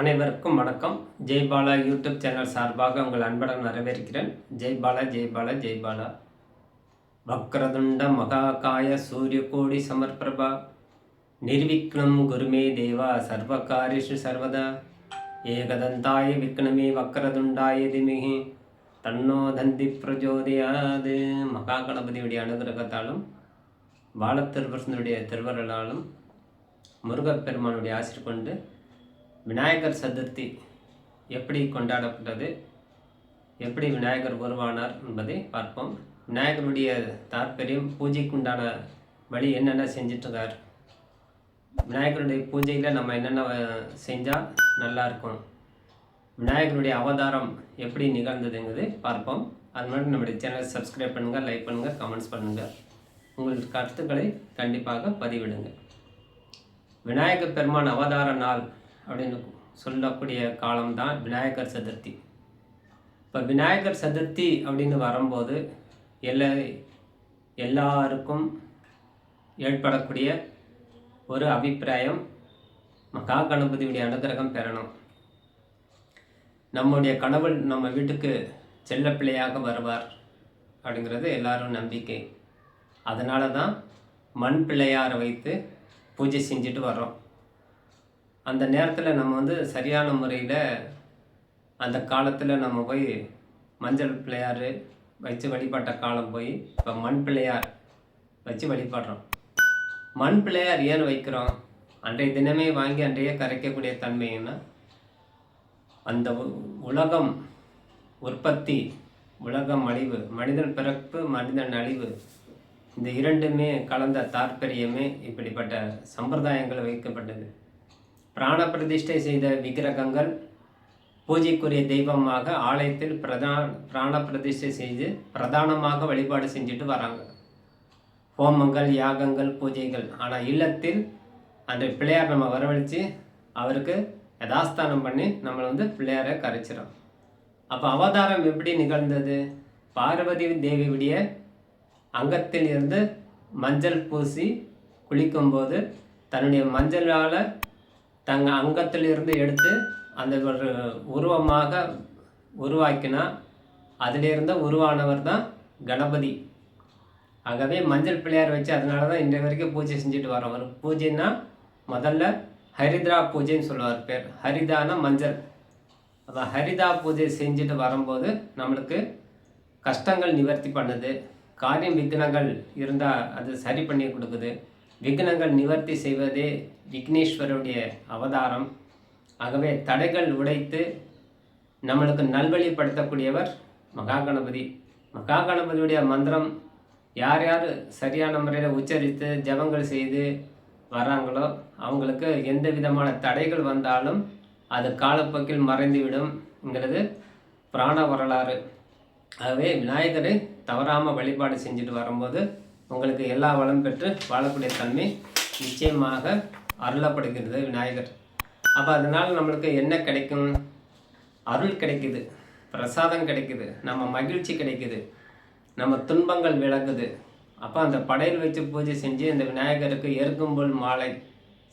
அனைவருக்கும் வணக்கம். Jaibala YouTube channel சார்பாக உங்கள் அன்புடன் வரவேற்கிறேன். ஜெய்பாலா ஜெய்பாலா ஜெய்பாலா வக்ரதுண்ட மகாகாய சூரியகோடி சமர்பிரபா. நிர்விக்னம் குருமே தேவா சர்வகாரிஷு சர்வதா. ஏகதந்தாய விக்னமே வக்ரதுண்டாய திமிகி தன்னோ தந்தி பிரஜோதியாது. மகா கணபதியுடைய அனுகிரகத்தாலும் பாலத்திருவரசனுடைய திருவருளாலும் முருகப்பெருமானுடைய ஆசிர் கொண்டு விநாயகர் சதுர்த்தி எப்படி கொண்டாடப்பட்டது? எப்படி விநாயகர் உருவானார் என்பதை பார்ப்போம். விநாயகருடைய தாற்பயம் பூஜைக்குண்டான வழி என்னென்ன செஞ்சிட்ருக்கார்? விநாயகருடைய பூஜையில் நம்ம என்னென்ன செஞ்சால் நல்லாயிருக்கும் விநாயகருடைய அவதாரம் எப்படி நிகழ்ந்ததுங்கிறது பார்ப்போம். அது மாதிரி நம்முடைய சேனலை சப்ஸ்கிரைப் பண்ணுங்கள் லைக் பண்ணுங்கள் கமெண்ட்ஸ் பண்ணுங்கள் உங்கள் கருத்துக்களை கண்டிப்பாக பதிவிடுங்க. விநாயகர் பெருமான் அவதார நாள் அப்படின்னு சொல்லக்கூடிய காலம்தான் விநாயகர் சதுர்த்தி. இப்போ விநாயகர் சதுர்த்தி அப்படின்னு வரும்போது எல்லா எல்லாருக்கும் ஏற்படக்கூடிய ஒரு அபிப்பிராயம் மகா கணபதியுடைய அனுகிரகம் பெறணும். நம்முடைய கடவுள் நம்ம வீட்டுக்கு செல்ல பிள்ளையாக வருவார் அப்படிங்கிறது எல்லாரும் நம்பிக்கை. அதனால தான் மண் பிள்ளையாரை வைத்து பூஜை செஞ்சுட்டு வர்றோம். அந்த நேரத்தில் நம்ம வந்து சரியான முறையில் அந்த காலத்தில் நம்ம போய் மஞ்சள் பிள்ளையார் வச்சு வழிபட்ட காலம் போய் இப்போ மண் பிள்ளையார் வச்சு வழிபடுறோம். மண் பிள்ளையார் ஏன் வைக்கிறோம்? அன்றைய தினமே வாங்கி அன்றைய கரைக்கக்கூடிய தன்மைன்னா அந்த உ- உலகம் உற்பத்தி உலகம் அழிவு மனிதன் பிறப்பு மனிதன் அழிவு இந்த இரண்டுமே கலந்த தாற்பயமே இப்படிப்பட்ட சம்பிரதாயங்கள் வைக்கப்பட்டது. பிராண பிரதிஷ்டை செய்த விக்கிரகங்கள் பூஜைக்குரிய தெய்வமாக ஆலயத்தில் பிரதான் பிராண பிரதிஷ்டை செய்து பிரதானமாக வழிபாடு செஞ்சுட்டு வராங்க. ஹோமங்கள் யாகங்கள் பூஜைகள். ஆனால் இல்லத்தில் அன்றைய பிள்ளையார் நம்ம வரவழைச்சு அவருக்கு யதாஸ்தானம் பண்ணி நம்மளை வந்து பிள்ளையாரை கரைச்சிடும் அப்போ அவதாரம் எப்படி நிகழ்ந்தது? பார்வதி தேவியுடைய அங்கத்தில் இருந்து மஞ்சள் பூசி குளிக்கும்போது தன்னுடைய மஞ்சளால் தங்க அங்கத்திலிருந்து எடுத்து அந்த ஒரு உருவமாக உருவாக்கினா அதிலிருந்து உருவானவர் தான் கணபதி. ஆகவே மஞ்சள் பிள்ளையார் வச்சு அதனால தான் இன்றைய வரைக்கும் பூஜை செஞ்சுட்டு வரோம் ஒரு பூஜைன்னா முதல்ல ஹரித்ரா பூஜைன்னு சொல்லுவார் பேர். ஹரிதானா மஞ்சள். அதான் ஹரிதா பூஜை செஞ்சுட்டு வரும்போது நம்மளுக்கு கஷ்டங்கள் நிவர்த்தி பண்ணுது. காரியம் விக்னங்கள் இருந்தால் அது சரி பண்ணி கொடுக்குது. விக்னங்கள் நிவர்த்தி செய்வதே விக்னேஸ்வருடைய அவதாரம். ஆகவே தடைகள் உடைத்து நம்மளுக்கு நல்வழிப்படுத்தக்கூடியவர் மகா கணபதி மகா கணபதியுடைய மந்திரம் யார் யார் சரியான முறையில் உச்சரித்து ஜெபங்கள் செய்து வராங்களோ அவங்களுக்கு எந்த விதமான தடைகள் வந்தாலும் அது காலப்போக்கில் மறைந்துவிடும்ங்கிறது புராண வரலாறு. ஆகவே விநாயகரை தவறாமல் வழிபாடு செஞ்சுட்டு வரும்போது உங்களுக்கு எல்லா வளம் பெற்று வாழக்கூடிய தன்மை நிச்சயமாக அருளப்படுகிறது விநாயகர். அப்போ அதனால் நம்மளுக்கு என்ன கிடைக்கும்? அருள் கிடைக்குது பிரசாதம் கிடைக்குது நம்ம மகிழ்ச்சி கிடைக்குது நம்ம துன்பங்கள் விளங்குது அப்போ அந்த படையல் வச்சு பூஜை செஞ்சு இந்த விநாயகருக்கு எருக்கும்புல் மாலை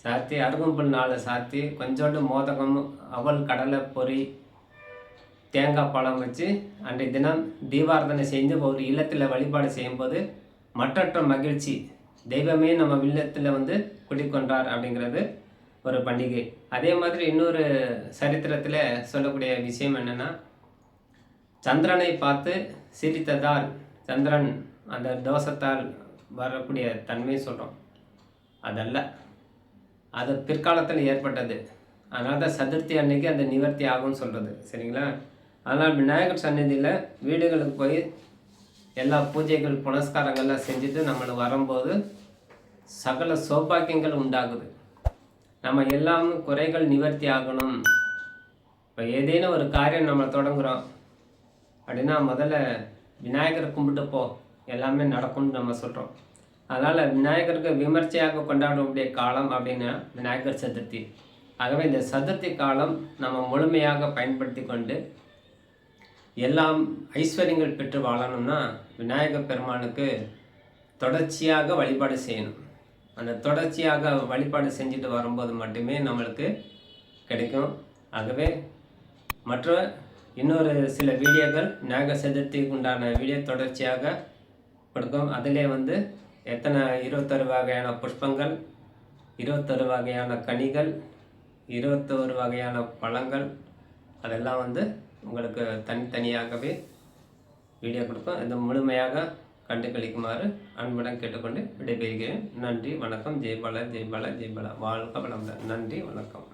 சாத்தி அருகும்புல் நாளை சாத்தி கொஞ்சோண்டு மோதகம் அவல் கடலை பொறி தேங்காய் பழம் வச்சு அன்றைய தினம் தீபாரதனை செஞ்சு ஒரு இல்லத்தில் வழிபாடு செய்யும்போது மற்றற்ற மகிழ்ச்சி. தெய்வமே நம்ம வில்லத்தில் வந்து குடிக்கொண்டார் அப்படிங்கிறது ஒரு பண்டிகை. அதே மாதிரி இன்னொரு சரித்திரத்தில் சொல்லக்கூடிய விஷயம் என்னென்னா சந்திரனை பார்த்து சிரித்ததால் சந்திரன் அந்த தோஷத்தால் வரக்கூடிய தன்மை சொல்கிறோம் அதல்ல அது பிற்காலத்தில் ஏற்பட்டது. அதனால தான் சதுர்த்தி அன்னைக்கு அந்த நிவர்த்தி ஆகும்னு சொல்கிறது சரிங்களா? அதனால் விநாயகர் சந்நிதியில் வீடுகளுக்கு போய் எல்லா பூஜைகள் புனஸ்காரங்கள்லாம் செஞ்சுட்டு நம்மளுக்கு வரும்போது சகல சௌபாக்கியங்கள் உண்டாகுது. நம்ம எல்லாம் குறைகள் நிவர்த்தி ஆகணும். இப்போ ஏதேனும் ஒரு காரியம் நம்ம தொடங்குகிறோம் அப்படின்னா முதல்ல விநாயகரை கும்பிட்டு போ. எல்லாமே நடக்கும்னு நம்ம சொல்கிறோம் அதனால் விநாயகருக்கு விமர்சையாக கொண்டாடக்கூடிய காலம் அப்படின்னா விநாயகர் சதுர்த்தி. ஆகவே இந்த சதுர்த்தி காலம் நம்ம முழுமையாக பயன்படுத்தி கொண்டு எல்லாம் ஐஸ்வர்யங்கள் பெற்று வாழணும்னா விநாயகர் பெருமானுக்கு தொடர்ச்சியாக வழிபாடு செய்யணும். அந்த தொடர்ச்சியாக வழிபாடு செஞ்சுட்டு வரும்போது மட்டுமே நம்மளுக்கு கிடைக்கும். ஆகவே மற்ற இன்னொரு சில வீடியோக்கள் விநாயகர் சதுர்த்திக்கு உண்டான வீடியோ தொடர்ச்சியாக கொடுக்கும். அதிலே வந்து எத்தனை இருபத்தொரு வகையான புஷ்பங்கள் இருபத்தொரு வகையான கனிகள் இருபத்தொரு வகையான பழங்கள் அதெல்லாம் வந்து உங்களுக்கு தனித்தனியாகவே வீடியோ கொடுப்போம் இது முழுமையாக கண்டு கழிக்குமாறு அன்புடன் கேட்டுக்கொண்டு விடைபெறுகிறேன். நன்றி வணக்கம். ஜெய்பாலா ஜெய்பாலா ஜெய்பாலா வாழ்க வளமுடன். நன்றி வணக்கம்.